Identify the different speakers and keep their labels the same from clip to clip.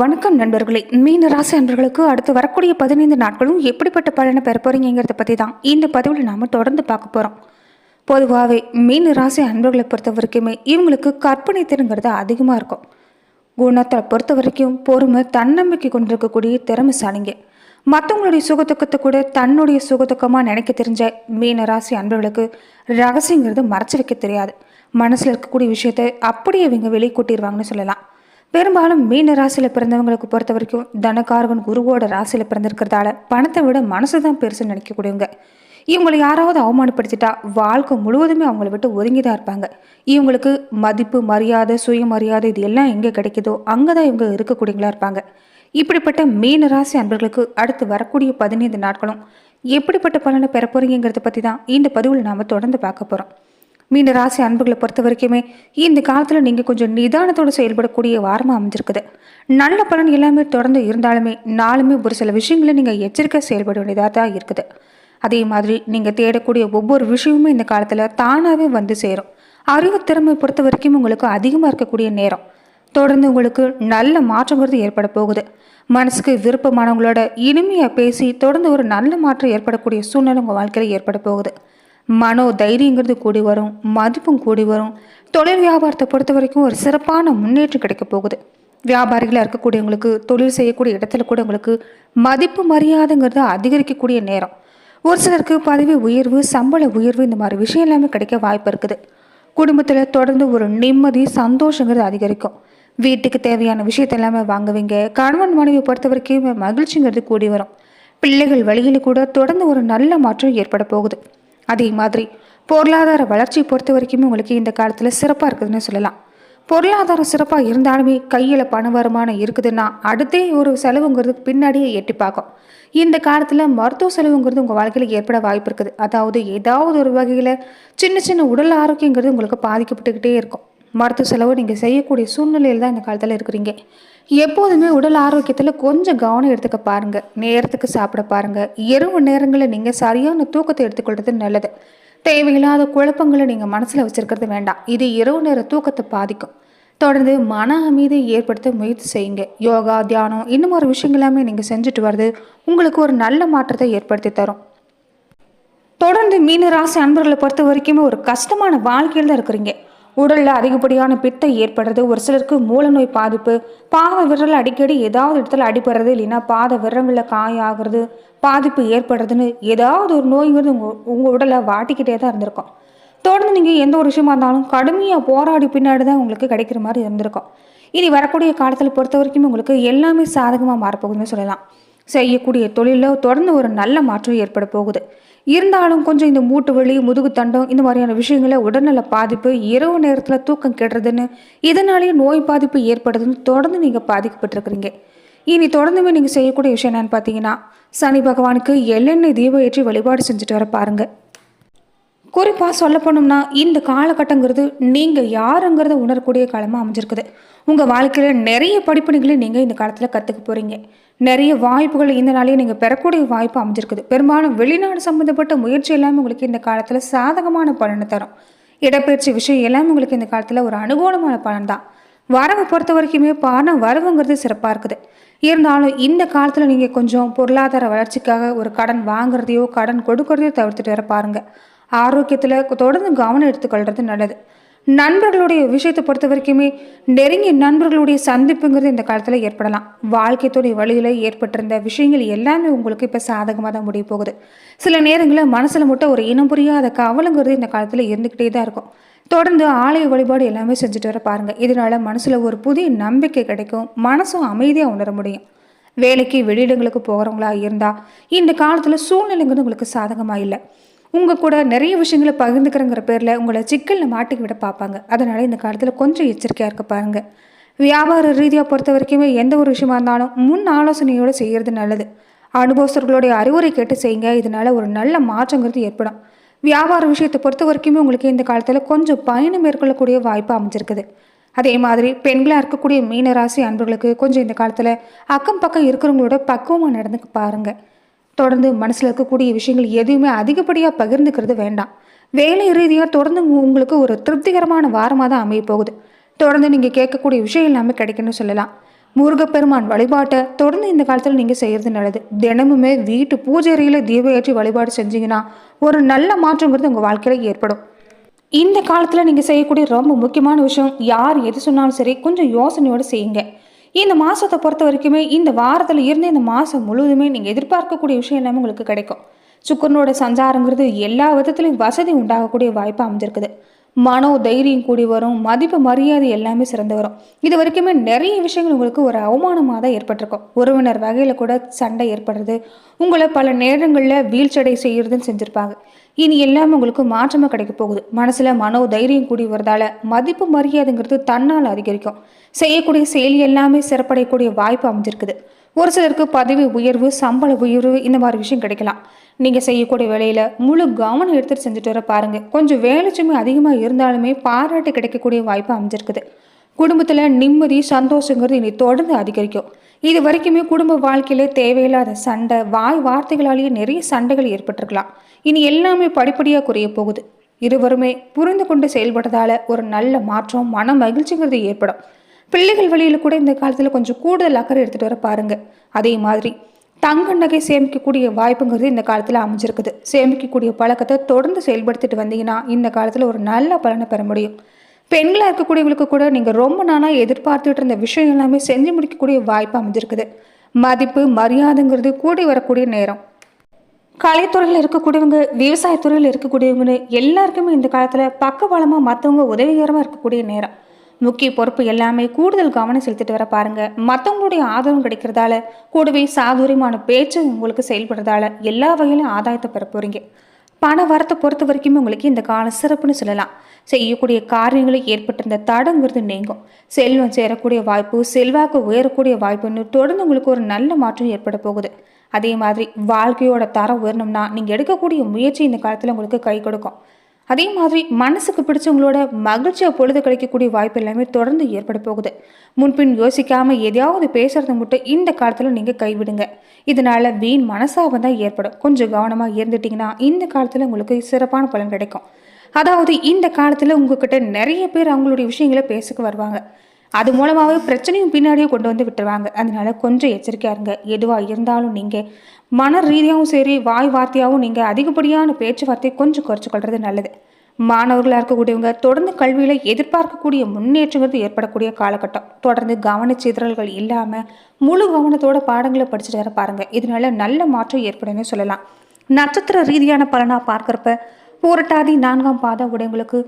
Speaker 1: வணக்கம் நண்பர்களே. மீன ராசி அன்பர்களுக்கு அடுத்து வரக்கூடிய பதினைந்து நாட்களும் எப்படிப்பட்ட பலனை பெற போறீங்கிறத பற்றி தான் இந்த பதிவில் நாம் தொடர்ந்து பார்க்க போகிறோம் பொதுவாகவே மீன ராசி அன்பர்களை பொறுத்த வரைக்குமே இவங்களுக்கு கற்பனை திறங்கிறது அதிகமாக இருக்கும். குணத்தை பொறுத்த வரைக்கும் பொறுமை தன்னம்பிக்கை கொண்டிருக்கக்கூடிய திறமைசாலிங்க. மற்றவங்களுடைய சுகதுக்கத்தை கூட தன்னுடைய சுகதுக்கமாக நினைக்க தெரிஞ்ச மீன ராசி அன்பர்களுக்கு ரகசியங்கிறது மறைச்சு வைக்க தெரியாது. மனசில் இருக்கக்கூடிய விஷயத்தை அப்படியே இவங்க வெளியே கூட்டிடுவாங்கன்னு சொல்லலாம். பெரும்பாலும் மீன ராசியில் பிறந்தவங்களுக்கு பொறுத்த வரைக்கும் தனகாரகன் குருவோட ராசியில் பிறந்திருக்கிறதால பணத்தை விட மனசு தான் பெருசுன்னு நினைக்கக்கூடியவங்க. இவங்களை யாராவது அவமானப்படுத்திட்டா வாழ்க்கை முழுவதுமே அவங்கள விட்டு ஒதுங்கி தான் இருப்பாங்க. இவங்களுக்கு மதிப்பு மரியாதை சுயமரியாதை இது எல்லாம் எங்கே கிடைக்குதோ அங்கே தான் இவங்க இருக்கக்கூடியவங்களா இருப்பாங்க. இப்படிப்பட்ட மீன ராசி அன்பர்களுக்கு அடுத்து வரக்கூடிய பதினைந்து நாட்களும் எப்படிப்பட்ட பலனை பெற போறீங்கிறத பற்றி தான் இந்த பதிவில் நாம் தொடர்ந்து பார்க்க போகிறோம் மீன ராசி அன்புகளை பொறுத்த வரைக்குமே இந்த காலத்தில் நீங்கள் கொஞ்சம் நிதானத்தோடு செயல்படக்கூடிய வாரமாக அமைஞ்சிருக்குது. நல்ல பலன் எல்லாமே தொடர்ந்து இருந்தாலுமே நாளுமே ஒரு சில விஷயங்களை நீங்கள் எச்சரிக்கை செயல்பட வேண்டியதாக தான் இருக்குது. அதே மாதிரி நீங்கள் தேடக்கூடிய ஒவ்வொரு விஷயமுமே இந்த காலத்தில் தானாகவே வந்து சேரும். அறிவு திறமை பொறுத்த வரைக்கும் உங்களுக்கு அதிகமாக இருக்கக்கூடிய நேரம். தொடர்ந்து உங்களுக்கு நல்ல மாற்றங்கிறது ஏற்பட போகுது. மனசுக்கு விருப்பமானவங்களோட இனிமையாக பேசி தொடர்ந்து ஒரு நல்ல மாற்றம் ஏற்படக்கூடிய சூழ்நிலை உங்கள் வாழ்க்கையில் ஏற்பட போகுது. மனோ தைரியங்கிறது கூடி வரும் மதிப்பும் கூடி வரும். தொழில் வியாபாரத்தை பொறுத்த வரைக்கும் ஒரு சிறப்பான முன்னேற்றம் கிடைக்க போகுது. வியாபாரிகளாக இருக்கக்கூடியவங்களுக்கு தொழில் செய்யக்கூடிய இடத்துல கூட உங்களுக்கு மதிப்பு மரியாதைங்கிறது அதிகரிக்கக்கூடிய நேரம். ஒரு சிலருக்கு பதவி உயர்வு சம்பள உயர்வு இந்த மாதிரி விஷயம் எல்லாமே கிடைக்க வாய்ப்பு இருக்குது. குடும்பத்தில் தொடர்ந்து ஒரு நிம்மதி சந்தோஷங்கிறது அதிகரிக்கும். வீட்டுக்கு தேவையான விஷயத்த எல்லாமே வாங்குவீங்க. கணவன் மனைவியை பொறுத்த வரைக்கும் மகிழ்ச்சிங்கிறது கூடி வரும். பிள்ளைகள் வழியில் கூட தொடர்ந்து ஒரு நல்ல மாற்றம் ஏற்பட போகுது. அதே மாதிரி பொருளாதார வளர்ச்சியை பொறுத்த வரைக்குமே உங்களுக்கு இந்த காலத்தில் சிறப்பாக இருக்குதுன்னு சொல்லலாம். பொருளாதாரம் சிறப்பாக இருந்தாலுமே கையில் பண வருமானம் இருக்குதுன்னா அடுத்தே ஒரு செலவுங்கிறது பின்னாடியே எட்டி பார்க்கும். இந்த காலத்தில் மருத்துவ செலவுங்கிறது உங்கள் வாழ்க்கையில் ஏற்பட வாய்ப்பு இருக்குது. அதாவது ஏதாவது ஒரு வகையில் சின்ன சின்ன உடல் ஆரோக்கியங்கிறது உங்களுக்கு பாதிக்கப்பட்டுக்கிட்டே இருக்கும். மருத்துவ செலவு நீங்கள் செய்யக்கூடிய சூழ்நிலையில் தான் இந்த காலத்தில் இருக்கிறீங்க. எப்போதுமே உடல் ஆரோக்கியத்தில் கொஞ்சம் கவனம் எடுத்துக்க பாருங்கள் நேரத்துக்கு சாப்பிட பாருங்கள் இரவு நேரங்களில் நீங்கள் சரியான தூக்கத்தை எடுத்துக்கொள்வது நல்லது. தேவையில்லாத குழப்பங்களை நீங்கள் மனசில் வச்சுருக்கிறது வேண்டாம். இது இரவு நேர தூக்கத்தை பாதிக்கும். தொடர்ந்து மன அமைதியை ஏற்படுத்த முயற்சி செய்யுங்க. யோகா தியானம் இன்னும் ஒரு விஷயங்கள் எல்லாமே நீங்கள் செஞ்சுட்டு வர்றது உங்களுக்கு ஒரு நல்ல மாற்றத்தை ஏற்படுத்தி தரும். தொடர்ந்து மீன ராசி அன்பர்களை பொறுத்த வரைக்குமே ஒரு கஷ்டமான வாழ்க்கையில் தான் இருக்கிறீங்க. உடலில் அதிகப்படியான பித்தை ஏற்படுறது ஒரு சிலருக்கு மூல நோய் பாதிப்பு. பாத விரல் அடிக்கடி ஏதாவது இடத்துல அடிபடுறது இல்லைன்னா பாத விரங்களில் காயாகிறது பாதிப்பு ஏற்படுறதுன்னு ஏதாவது ஒரு நோய்ங்கிறது உங்கள் உங்கள் உடலை வாட்டிக்கிட்டே தான் இருந்திருக்கும். தொடர்ந்து நீங்கள் எந்த ஒரு விஷயமா இருந்தாலும் கடுமையாக போராடி பின்னாடி தான் உங்களுக்கு கிடைக்கிற மாதிரி இருந்திருக்கும். இனி வரக்கூடிய காலத்தில் பொறுத்த வரைக்கும் உங்களுக்கு எல்லாமே சாதகமாக மாறப்போகுதுன்னு சொல்லலாம். செய்யக்கூடிய தொழிலில் தொடர்ந்து ஒரு நல்ல மாற்றம் ஏற்பட போகுது. இருந்தாலும் கொஞ்சம் இந்த மூட்டு வலி முதுகு தண்டம் இந்த மாதிரியான விஷயங்கள உடல்நல பாதிப்பு இரவு நேரத்தில் தூக்கம் கெடுறதுன்னு இதனாலேயே நோய் பாதிப்பு ஏற்படுதுன்னு தொடர்ந்து நீங்கள் பாதிக்கப்பட்டிருக்கிறீங்க. இனி தொடர்ந்துமே நீங்கள் செய்யக்கூடிய விஷயம் என்னன்னு பார்த்தீங்கன்னா சனி பகவானுக்கு எள்ளெண்ணெய் தீபம் ஏற்றி வழிபாடு செஞ்சுட்டு வர பாருங்கள் குறிப்பாக சொல்ல போனோம்னா இந்த காலகட்டங்கிறது நீங்கள் யாருங்கிறத உணரக்கூடிய காலமாக அமைஞ்சிருக்குது. உங்கள் வாழ்க்கையில் நிறைய படிப்பணிகளை நீங்கள் இந்த காலத்தில் கற்றுக்க போகிறீங்க நிறைய வாய்ப்புகள் இந்த நாளையும் நீங்கள் பெறக்கூடிய வாய்ப்பு அமைஞ்சிருக்குது. பெரும்பாலும் வெளிநாடு சம்மந்தப்பட்ட முயற்சி எல்லாமே உங்களுக்கு இந்த காலத்தில் சாதகமான பலனை தரும். இடப்பெயர்ச்சி விஷயம் எல்லாமே உங்களுக்கு இந்த காலத்தில் ஒரு அனுகூலமான பலன் தான். வரவை பொறுத்த வரைக்குமே பணம் வரவுங்கிறது சிறப்பாக இருக்குது. இருந்தாலும் இந்த காலத்தில் நீங்கள் கொஞ்சம் பொருளாதார வளர்ச்சிக்காக ஒரு கடன் வாங்குறதையோ கடன் கொடுக்கறதையோ தவிர்த்துட்டு வர பாருங்கள் ஆரோக்கியத்தில் தொடர்ந்து கவனம் எடுத்துக்கொள்கிறது நல்லது. நண்பர்களுடைய விஷயத்தை பொறுத்த வரைக்குமே நெருங்கிய நண்பர்களுடைய சந்திப்புங்கிறது இந்த காலத்தில் ஏற்படலாம். வாழ்க்கைத்துடைய வழியில் ஏற்பட்டிருந்த விஷயங்கள் எல்லாமே உங்களுக்கு இப்போ சாதகமாக தான் முடிய போகுது. சில நேரங்களில் மனசில் மட்டும் ஒரு இனம் புரியாத கவலைங்கிறது இந்த காலத்தில் இருந்துக்கிட்டே தான் இருக்கும். தொடர்ந்து ஆலய வழிபாடு எல்லாமே செஞ்சுட்டு வர பாருங்கள் இதனால் மனசில் ஒரு புதிய நம்பிக்கை கிடைக்கும். மனசும் அமைதியாக உணர முடியும். வேலைக்கு வெளியிடங்களுக்கு போகிறவங்களா இருந்தால் இந்த காலத்தில் சூழ்நிலைங்கிறது உங்களுக்கு சாதகமாக இல்லை. உங்கள் கூட நிறைய விஷயங்களை பகிர்ந்துக்கிறங்கிற பேரில் உங்களை சிக்கலில் மாட்டிக்க விட பார்ப்பாங்க. அதனால் இந்த காலத்தில் கொஞ்சம் எச்சரிக்கையாக இருக்க பாருங்கள் வியாபார ரீதியாக பொறுத்த வரைக்குமே எந்த ஒரு விஷயமா இருந்தாலும் முன் ஆலோசனையோடு செய்கிறது நல்லது. அனுபவஸ்தர்களுடைய அறிவுரை கேட்டு செய்யுங்க. இதனால் ஒரு நல்ல மாற்றங்கிறது ஏற்படும். வியாபார விஷயத்தை பொறுத்த வரைக்குமே உங்களுக்கு இந்த காலத்தில் கொஞ்சம் பயணம் மேற்கொள்ளக்கூடிய வாய்ப்பு அமைஞ்சிருக்குது. அதே மாதிரி பெண்களாக இருக்கக்கூடிய மீனராசி அன்பர்களுக்கு கொஞ்சம் இந்த காலத்தில் அக்கம் பக்கம் இருக்கிறவங்களோட பக்குவமாக நடந்துக்கு பாருங்கள் தொடர்ந்து மனசில் இருக்கக்கூடிய விஷயங்கள் எதுவுமே அதிகப்படியாக பகிர்ந்துக்கிறது வேண்டாம். வேலை ரீதியாக தொடர்ந்து உங்களுக்கு ஒரு திருப்திகரமான வாரமாக தான் அமைய போகுது. தொடர்ந்து நீங்கள் கேட்கக்கூடிய விஷயம் எல்லாமே கிடைக்குன்னு சொல்லலாம். முருகப்பெருமான் வழிபாட்டை தொடர்ந்து இந்த காலத்தில் நீங்கள் செய்கிறது நல்லது. தினமுமே வீட்டு பூஜை அறையில் தீபம் ஏற்றி வழிபாடு செஞ்சீங்கன்னா ஒரு நல்ல மாற்றங்கிறது உங்கள் வாழ்க்கையில் ஏற்படும். இந்த காலத்தில் நீங்கள் செய்யக்கூடிய ரொம்ப முக்கியமான விஷயம் யார் எது சொன்னாலும் சரி கொஞ்சம் யோசனையோடு செய்யுங்க. இந்த மாதத்தை பொறுத்த வரைக்குமே இந்த வாரத்தில் இருந்து இந்த மாதம் முழுவதுமே நீங்கள் எதிர்பார்க்கக்கூடிய விஷயம் எல்லாமே உங்களுக்கு கிடைக்கும். சுக்கரனோட சஞ்சாரங்கிறது எல்லா விதத்துலையும் வசதி உண்டாகக்கூடிய வாய்ப்பு அமைஞ்சிருக்குது. மனோ தைரியம் கூடி வரும் மதிப்பு மரியாதை எல்லாமே சிறந்து வரும். இது வரைக்குமே நிறைய விஷயங்கள் உங்களுக்கு ஒரு அவமானமாக தான் ஏற்பட்டிருக்கும். உறவினர் வகையில் கூட சண்டை ஏற்படுறது உங்களை பல நேரங்களில் வீழ்ச்சடை செய்கிறதுன்னு செஞ்சுருப்பாங்க. இனி எல்லாமே உங்களுக்கு மாற்றமாக கிடைக்க போகுது. மனசில் மனோ தைரியம் கூடி வரதால மதிப்பு மரியாதைங்கிறது தன்னால் அதிகரிக்கும். செய்யக்கூடிய செயல் எல்லாமே சிறப்படையக்கூடிய வாய்ப்பு அமைஞ்சிருக்குது. ஒரு சிலருக்கு பதவி உயர்வு சம்பள உயர்வு இந்த மாதிரி விஷயம் கிடைக்கலாம். நீங்கள் செய்யக்கூடிய வேலையில் முழு கவனம் எடுத்துகிட்டு செஞ்சுட்டு வர பாருங்கள் கொஞ்சம் வேலைச்சுமை அதிகமாக இருந்தாலுமே பாராட்டு கிடைக்கக்கூடிய வாய்ப்பு அமைஞ்சிருக்குது. குடும்பத்தில் நிம்மதி சந்தோஷங்கிறது இனி தொடர்ந்து அதிகரிக்கும். இது வரைக்குமே குடும்ப வாழ்க்கையில தேவையில்லாத சண்டை வாய் வார்த்தைகளாலேயே நிறைய சண்டைகள் ஏற்பட்டிருக்கலாம். இனி எல்லாமே படிப்படியாக குறைய போகுது. இருவருமே புரிந்து கொண்டு செயல்படுறதால ஒரு நல்ல மாற்றம் மன மகிழ்ச்சிங்கிறது ஏற்படும். பிள்ளைகள் வழியில் கூட இந்த காலத்தில் கொஞ்சம் கூடுதல் அக்கறை எடுத்துகிட்டு வர பாருங்கள் அதே மாதிரி தங்க நகை சேமிக்கக்கூடிய வாய்ப்புங்கிறது இந்த காலத்தில் அமைஞ்சிருக்குது. சேமிக்கக்கூடிய பழக்கத்தை தொடர்ந்து செயல்படுத்திட்டு வந்தீங்கன்னா இந்த காலத்தில் ஒரு நல்ல பலனை பெற முடியும். பெண்களாக இருக்கக்கூடியவங்களுக்கு கூட நீங்கள் ரொம்ப நாளாக எதிர்பார்த்துட்டு இருந்த விஷயம் எல்லாமே செஞ்சு முடிக்கக்கூடிய வாய்ப்பு அமைஞ்சிருக்குது. மதிப்பு மரியாதைங்கிறது கூடி வரக்கூடிய நேரம். கலைத்துறையில் இருக்கக்கூடியவங்க விவசாயத்துறையில் இருக்கக்கூடியவங்கன்னு எல்லாருக்குமே இந்த காலத்தில் பக்கபலமாக மற்றவங்க உதவிகரமாக இருக்கக்கூடிய நேரம். முக்கிய பொறுப்பு எல்லாமே கூடுதல் கவனம் செலுத்திட்டு வர பாருங்க. மற்றவங்களுடைய ஆதரவு கிடைக்கிறதால கூடவே சாதுரியமான பேச்சு உங்களுக்கு செயல்படுறதால எல்லா வகையிலும் ஆதாயத்தை பெற போறீங்க. பண வரத்தை பொறுத்த வரைக்குமே உங்களுக்கு இந்த காலம் சிறப்புன்னு சொல்லலாம். செய்யக்கூடிய காரியங்களில் ஏற்பட்டிருந்த தடங்கிறது நீங்கும். செல்வம் சேரக்கூடிய வாய்ப்பு செல்வாக்கு உயரக்கூடிய வாய்ப்புன்னு தொடர்ந்து உங்களுக்கு ஒரு நல்ல மாற்றம் ஏற்பட போகுது. அதே மாதிரி வாழ்க்கையோட தரம் உயரணும்னா நீங்கள் எடுக்கக்கூடிய முயற்சி இந்த காலத்தில் உங்களுக்கு கை கொடுக்கும். அதே மாதிரி மனசுக்கு பிடிச்சவங்களோட மகிழ்ச்சியை பொழுது கிடைக்கக்கூடிய வாய்ப்பு எல்லாமே தொடர்ந்து ஏற்பட போகுது. முன்பின் யோசிக்காமல் எதையாவது பேசுகிறத மட்டும் இந்த காலத்தில் நீங்கள் கைவிடுங்க. இதனால வீண் மனசாபம் தான் ஏற்படும். கொஞ்சம் கவனமாக இருந்துட்டிங்கன்னா இந்த காலத்தில் உங்களுக்கு சிறப்பான பலன் கிடைக்கும். அதாவது இந்த காலத்தில் உங்ககிட்ட நிறைய பேர் அவங்களுடைய விஷயங்களை பேசிக்க வருவாங்க. அது மூலமாகவே பிரச்சனையும் பின்னாடியே கொண்டு வந்து விட்டுருவாங்க. அதனால கொஞ்சம் எச்சரிக்கையாக இருங்க. எதுவாக இருந்தாலும் நீங்கள் மன ரீதியாகவும் சரி வாய் வார்த்தையாகவும் நீங்கள் அதிகப்படியான பேச்சுவார்த்தையை கொஞ்சம் குறைச்சிக்கொள்வது நல்லது. மாணவர்களாக இருக்கக்கூடியவங்க தொடர்ந்து கல்வியில் எதிர்பார்க்கக்கூடிய முன்னேற்றங்கிறது ஏற்படக்கூடிய காலகட்டம். தொடர்ந்து கவனச்சிதறல்கள் இல்லாமல் முழு கவனத்தோட பாடங்களை படிச்சுட்டு வர பாருங்கள் இதனால நல்ல மாற்றம் ஏற்படும்னு சொல்லலாம். நட்சத்திர ரீதியான பலனாக பார்க்குறப்ப புரட்டாதி நான்காம் பாதம் உடையவங்களுக்கு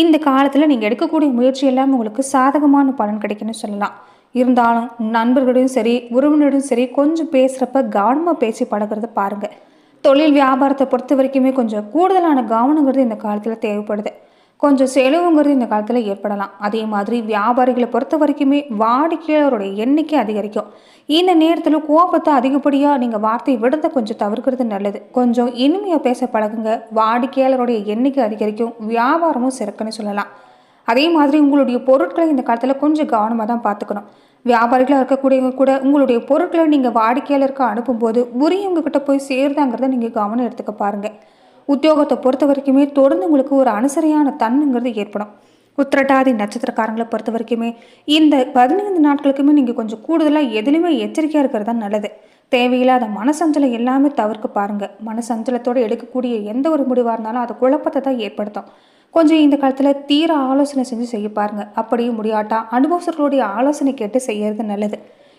Speaker 1: இந்த காலத்தில் நீங்கள் எடுக்கக்கூடிய முயற்சி எல்லாம் உங்களுக்கு சாதகமான பலன் கிடைக்குன்னு சொல்லலாம். இருந்தாலும் நண்பர்களுடையும் சரி உறவினரும் சரி கொஞ்சம் பேசுகிறப்ப கவனமாக பேசி பழகிறத பாருங்கள் தொழில் வியாபாரத்தை பொறுத்த வரைக்குமே கொஞ்சம் கூடுதலான கவனங்கிறது இந்த காலத்தில் தேவைப்படுது. கொஞ்சம் செலவுங்கிறது இந்த காலத்தில் ஏற்படலாம். அதே மாதிரி வியாபாரிகளை பொறுத்த வரைக்குமே வாடிக்கையாளருடைய எண்ணிக்கை அதிகரிக்கும். இந்த நேரத்தில் கோபத்தை அதிகப்படியாக நீங்கள் வார்த்தை விடுறத கொஞ்சம் தவிர்க்கிறது நல்லது. கொஞ்சம் இனிமையாக பேச பழகுங்க. வாடிக்கையாளருடைய எண்ணிக்கை அதிகரிக்கும். வியாபாரமும் சிறக்குன்னு சொல்லலாம். அதே மாதிரி உங்களுடைய பொருட்களை இந்த காலத்தில் கொஞ்சம் கவனமாக தான் பார்த்துக்கணும். வியாபாரிகளாக இருக்கக்கூடியவங்க கூட உங்களுடைய பொருட்களை நீங்கள் வாடிக்கையாளருக்கு அனுப்பும்போது உரியவங்க கிட்ட போய் சேருதாங்கிறத நீங்கள் கவனம் எடுத்துக்க பாருங்கள் உத்தியோகத்தை பொறுத்த வரைக்குமே தொடர்ந்து உங்களுக்கு ஒரு அனுசரியான தன்மைங்கிறது ஏற்படும். உத்திரட்டாதி நட்சத்திரக்காரங்களை பொறுத்த வரைக்குமே இந்த பதினைந்து நாட்களுக்குமே நீங்கள் கொஞ்சம் கூடுதலாக எதுலையுமே எச்சரிக்கையாக இருக்கிறது தான் நல்லது. தேவையில்லாத மனசஞ்சலம் எல்லாமே தவிர்க்க பாருங்கள் மனசஞ்சலத்தோடு எடுக்கக்கூடிய எந்த ஒரு முடிவாக இருந்தாலும் அது குழப்பத்தை தான் ஏற்படுத்தும். கொஞ்சம் இந்த காலத்தில் தீர ஆலோசனை செஞ்சு செய்ய பாருங்கள் அப்படியும் முடியாட்டா? அனுபவர்களுடைய ஆலோசனை கேட்டு செய்யறது நல்லது.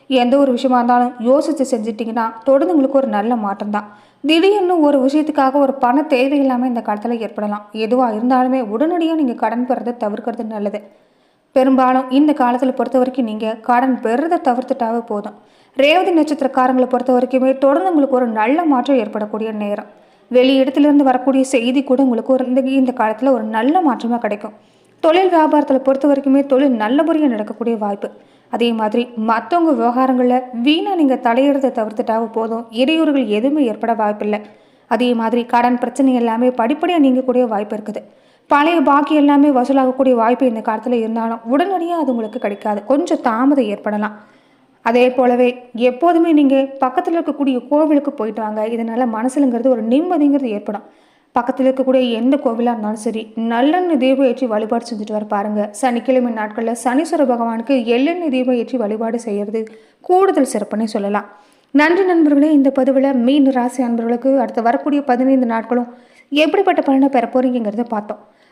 Speaker 1: எந்த ஒரு விஷயமா இருந்தாலும் யோசித்து செஞ்சிட்டிங்கன்னா தொடர்ந்து உங்களுக்கு ஒரு நல்ல மாற்றம் தான். திடீர்னு ஒரு விஷயத்துக்காக ஒரு பண தேவை இல்லாமல் இந்த காலத்தில் ஏற்படலாம். எதுவாக இருந்தாலுமே உடனடியாக நீங்கள் கடன் பெறதை தவிர்க்கிறது நல்லது. பெரும்பாலும் இந்த காலத்தில் பொறுத்த வரைக்கும் நீங்கள் கடன் பெறுறதை தவிர்த்துட்டாவே போதும். ரேவதி நட்சத்திரக்காரங்களை பொறுத்த வரைக்குமே தொடர்ந்து உங்களுக்கு ஒரு நல்ல மாற்றம் ஏற்படக்கூடிய நேரம். வெளி இடத்துலேருந்து வரக்கூடிய செய்தி கூட உங்களுக்கு ஒரு இந்த இந்த காலத்தில் ஒரு நல்ல மாற்றமாக கிடைக்கும். தொழில் வியாபாரத்தில் பொறுத்த வரைக்குமே தொழில் நல்லபடியாக நடக்கக்கூடிய வாய்ப்பு. அதே மாதிரி மற்றவங்க விவகாரங்களில் வீணாக நீங்கள் தலையிடுறதை தவிர்த்துட்டாவே போதும். இடையூறுகள் எதுவுமே ஏற்பட வாய்ப்பில்லை. அதே மாதிரி கடன் பிரச்சனை எல்லாமே படிப்படியாக நீங்கக்கூடிய வாய்ப்பு இருக்குது. பழைய பாக்கி எல்லாமே வசூலாகக்கூடிய வாய்ப்பு இந்த காலத்தில் இருந்தாலும் உடனடியாக அது உங்களுக்கு கிடைக்காது. கொஞ்சம் தாமதம் ஏற்படலாம். அதே போலவே எப்போதுமே நீங்கள் பக்கத்தில் இருக்கக்கூடிய கோவிலுக்கு போயிட்டு வாங்க. இதனால் மனசுலங்கிறது ஒரு நிம்மதிங்கிறது ஏற்படும். பக்கத்தில் இருக்கக்கூடிய எந்த கோவிலாக இருந்தாலும் சரி நல்லெண்ணெய் தீபம் ஏற்றி வழிபாடு செஞ்சுட்டு வர பாருங்க. சனிக்கிழமை நாட்களில் சனீஸ்வர பகவானுக்கு எள்ளெண்ணெய் தீபம் ஏற்றி வழிபாடு செய்கிறது கூடுதல் சிறப்புன்னே சொல்லலாம். நன்றி நண்பர்களே இந்த பதிவில் மீன் ராசி அன்பர்களுக்கு அடுத்து வரக்கூடிய பதினைந்து நாட்களும் எப்படிப்பட்ட பலனை பெற போகிறீங்கிறத பார்த்தோம்.